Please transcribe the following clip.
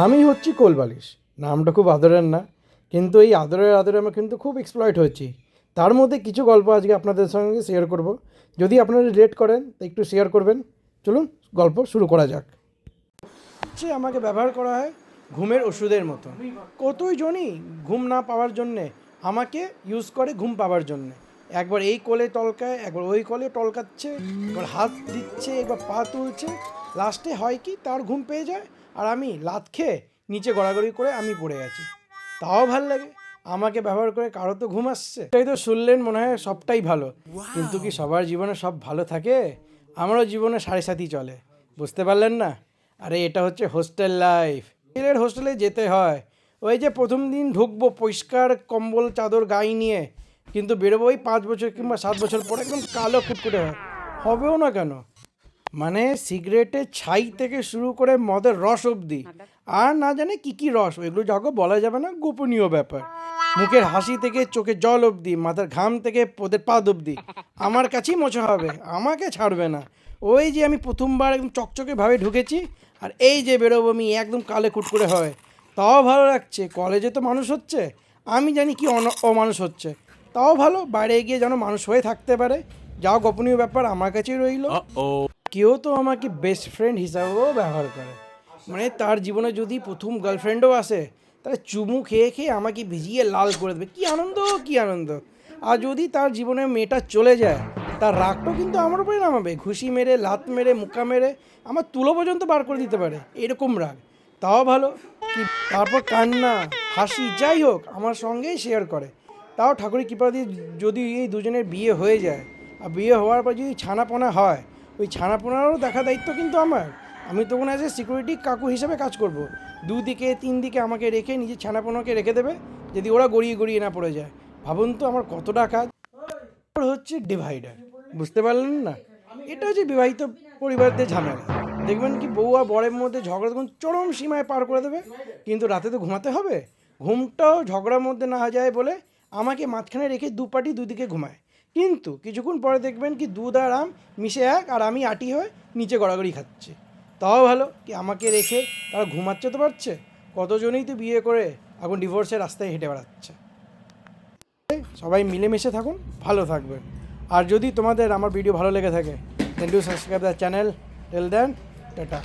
আমি হচ্ছি কোলবালিশ। নামটা খুব আদরের না, কিন্তু এই আদরের আদরে আমি কিন্তু খুব এক্সপ্লয়েট হয়েছি তার মধ্যে কিছু গল্প আজকে আপনাদের সঙ্গে শেয়ার করব। যদি আপনারা রিলেট করেন, তো একটু শেয়ার করবেন। চলুন, গল্প শুরু করা যাক। সে আমাকে ব্যবহার করা হয় ঘুমের ওষুধের মতো। কতই জনই ঘুম না পাওয়ার জন্যে আমাকে ইউজ করে ঘুম পাওয়ার জন্যে। একবার এই কোলে টলকায় একবার ওই কোলে টলকাচ্ছে, একবার হাত দিচ্ছে, একবার পা তুলছে লাস্টে হয় কি? তার ঘুম পেয়ে যায় আর আমি লাত খেয়ে নিচে গড়াগড়ি করে আমি পড়ে গেছি তাও ভালো লাগে। আমাকে ব্যবহার করে কারও তো ঘুম আসছে। এটাই তো শুনলেন মনে হয় সবটাই ভালো। কিন্তু কি সবার জীবনে সব ভালো থাকে? আমারও জীবনে সাড়ে সাথী চলে। বুঝতে পারলেন না? আরে এটা হচ্ছে হোস্টেল লাইফ এর হোস্টেলে যেতে হয়। ওই যে প্রথম দিন ঢুকবো পরিষ্কার কম্বল চাদর গায়ে নিয়ে। কিন্তু বেরোবো ওই পাঁচ বছর কিংবা সাত বছর পরে একদম কালো কুটকুটে হয়। হবেও না কেন? মানে সিগারেটের ছাই থেকে শুরু করে মদের রস অবধি। আর না জানে কি কি রস ওইগুলো যাকে বলা যাবে না, গোপনীয় ব্যাপার। মুখের হাসি থেকে চোখে জল অবধি, মাথার ঘাম থেকে পোদের পাদ অবধি। আমার কাছেই মোছা হবে, আমাকে ছাড়বে না। ওই যে আমি প্রথমবার একদম চকচকে ভাবে ঢুকেছি, আর এই যে বেরোবো আমি, একদম কালে কুটকুরে হয়। তাও ভালো লাগছে, কলেজে তো মানুষ হচ্ছে, আমি জানি কি অমানুষ হচ্ছে। তাও ভালো, বাইরে গিয়ে যেন মানুষ হয়ে থাকতে পারে। যাও, গোপনীয় ব্যাপার আমার কাছেই রইল। কেউ তো আমাকে বেস্ট ফ্রেন্ড হিসাবেও ব্যবহার করে। মানে তার জীবনে যদি প্রথম গার্লফ্রেন্ডও আসে, তাহলে চুমু খেয়ে খেয়ে আমাকে ভিজিয়ে লাল করে দেবে। কী আনন্দ কী আনন্দ। আর যদি তার জীবনে মেয়েটা চলে যায়, তার রাগটাও কিন্তু আমার উপরে নামাবে। ঘুষি মেরে লাত মেরে মুক্কা মেরে আমার তুলো পর্যন্ত বার করে দিতে পারে, এরকম রাগ। তাও ভালো। কি তারপর কান্না, হাসি, যাই হোক, আমার সঙ্গেই শেয়ার করে। তাও ঠাকুরের কৃপা দিয়ে যদি এই দুজনের বিয়ে হয়ে যায়, আর বিয়ে হওয়ার পর যদি ছানাপোনা হয় ওই ছানাপোনারও দেখা দায়িত্ব কিন্তু আমার। আমি তখন অ্যাজ এ সিকিউরিটি কাকু হিসেবে কাজ করব। দুদিকে তিন দিকে আমাকে রেখে নিজের ছানাপোনাকে রেখে দেবে, যদি ওরা গড়িয়ে গড়িয়ে না পড়ে যায়। ভাবুন তো আমার কতটা কাজ। হচ্ছে ডিভাইডার বুঝতে পারলেন না? এটা হচ্ছে বিবাহিত পরিবারদের ঝামেলা। দেখবেন কি বউ আর বরের মধ্যে ঝগড়া তখন চরম সীমায় পার করে দেবে। কিন্তু রাতে তো ঘুমাতে হবে। ঘুমটাও ঝগড়ার মধ্যে না যায় বলে আমাকে মাঝখানে রেখে দু পাটি দুদিকে ঘুমায়। কিন্তু কিছুক্ষণ পরে দেখবেন কি দুধ আর আম মিশে এক আর আমি আটি হয়ে নিচে গড়াগড়ি খাচ্ছি। তাও ভালো কি আমাকে রেখে তারা ঘুমাচ্ছে তো পারছে? কতজনেই তো বিয়ে করে এখন ডিভোর্সের রাস্তায় হেঁটে বেড়াচ্ছে। সবাই মিলেমিশে থাকুন, ভালো থাকবেন। আর যদি তোমাদের আমার ভিডিও ভালো লেগে থাকে then do subscribe the channel till then tata.